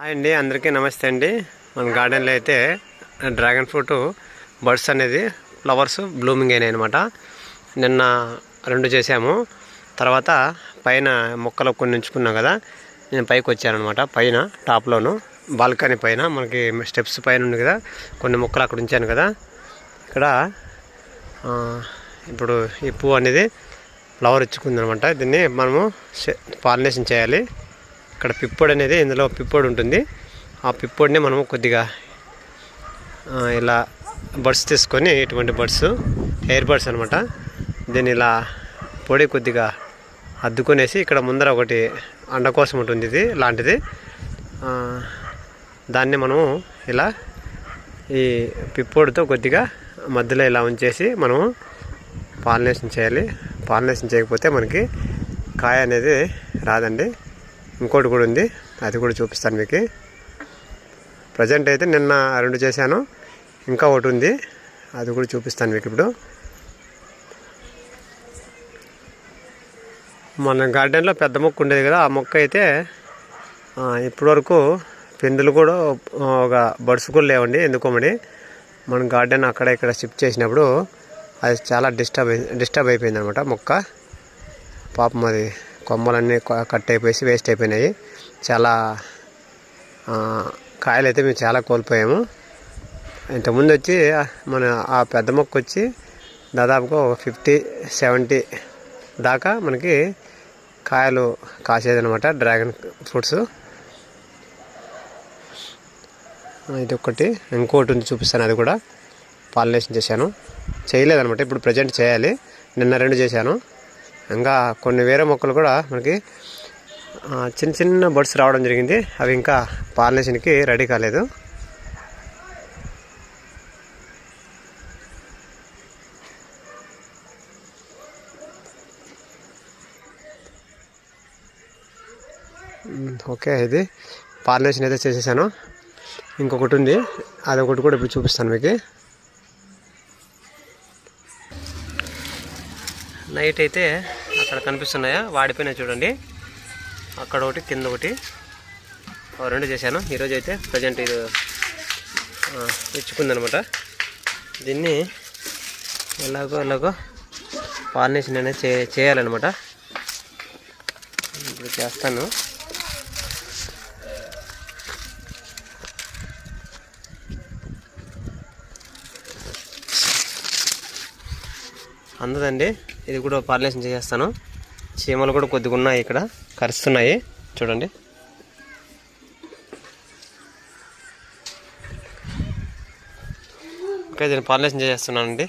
Hi అండి అందరికీ నమస్తే అండి. మన గార్డెన్లో అయితే డ్రాగన్ ఫ్రూట్ బర్డ్స్ అనేది ఫ్లవర్స్ బ్లూమింగ్ అయినాయి అనమాట నిన్న రెండు చేసాము తర్వాత పైన మొక్కలు కొన్ని ఉంచుకున్నాం కదా నేను పైకి వచ్చాను అనమాట పైన టాప్లోను బాల్కనీ పైన మనకి స్టెప్స్ పైన ఉంది కదా కొన్ని మొక్కలు అక్కడ ఉంచాను కదా. ఇక్కడ ఇప్పుడు ఈ పువ్వు అనేది ఫ్లవర్ ఇచ్చుకుంది అనమాట దీన్ని మనము పాలినేషన్ చేయాలి. ఇక్కడ పిప్పొడి అనేది ఇందులో పిప్పొడి ఉంటుంది. ఆ పిప్పొడిని మనము కొద్దిగా ఇలా బడ్స్ తీసుకొని ఇటువంటి బడ్స్ ఎయిర్ బడ్స్ అనమాట దీన్ని ఇలా పొడి కొద్దిగా అద్దుకొనేసి ఇక్కడ ముందర ఒకటి అండ కోసం ఉంటుంది ఇది లాంటిది. దాన్ని మనము ఇలా ఈ పిప్పొడితో కొద్దిగా మధ్యలో ఇలా ఉంచేసి మనము పాలినేషన్ చేయాలి. పాలినేషన్ చేయకపోతే మనకి కాయ అనేది రాదండి. ఇంకోటి కూడా ఉంది. అది కూడా చూపిస్తాను మీకు. ప్రజెంట్ అయితే నిన్న రెండు చేశాను. ఇంకా ఒకటి ఉంది. అది కూడా చూపిస్తాను మీకు ఇప్పుడు. మన గార్డెన్లో పెద్ద మొక్క ఉండేది కదా ఆ మొక్క అయితే ఇప్పటివరకు పెందులు కూడా ఒక బడ్స్ కూడా లేవండి ఎందుకోమని మన గార్డెన్ అక్కడ ఇక్కడ షిఫ్ట్ చేసినప్పుడు అది చాలా డిస్టర్బ్ డిస్టర్బ్ అయిపోయింది అనమాట మొక్క. పాపం అది కొమ్మలన్నీ కట్ అయిపోయి వేస్ట్ అయిపోయినాయి. చాలా కాయలు అయితే మేము చాలా కోల్పోయాము. ఇంతకుముందు వచ్చి మన ఆ పెద్ద మొక్క వచ్చి దాదాపుగా ఒక ఫిఫ్టీ సెవెంటీ దాకా మనకి కాయలు కాసేదనమాట డ్రాగన్ ఫ్రూట్స్. ఇది ఒకటి ఇంకోటి ఉంది చూపిస్తాను అది కూడా. పాలినేషన్ చేశాను. చేయలేదనమాట ఇప్పుడు ప్రజెంట్ చేయాలి. నిన్న రెండు చేశాను. ఇంకా కొన్ని వేరే మొక్కలు కూడా మనకి చిన్న చిన్న బర్డ్స్ రావడం జరిగింది. అవి ఇంకా పాలినేషన్కి రెడీ కాలేదు. ఓకే ఇది పాలినేషన్ అయితే చేసేసాను. ఇంకొకటి ఉంది. అదొకటి కూడా ఇప్పుడు చూపిస్తాను మీకు. నైట్ అయితే అక్కడ కనిపిస్తున్నాయా? వాడిపోయినా చూడండి. అక్కడ ఒకటి కింద ఒకటి. ఓ రెండు చేశాను. ఈరోజు అయితే ప్రజెంట్ ఇది ఆ, ఇచ్చుకుందనమాట. దీన్ని ఎలాగో ఎలాగో పాలినేషన్ అనేది చే చేయాలన్నమాట. ఇప్పుడు చేస్తాను. అందదండి. ఇది కూడా పాలినేషన్ చేసేస్తాను. చీమలు కూడా కొద్దిగా ఉన్నాయి ఇక్కడ. కరుస్తున్నాయి. చూడండి. ఓకే దీన్ని పాలినేషన్ చేసేస్తున్నానండి.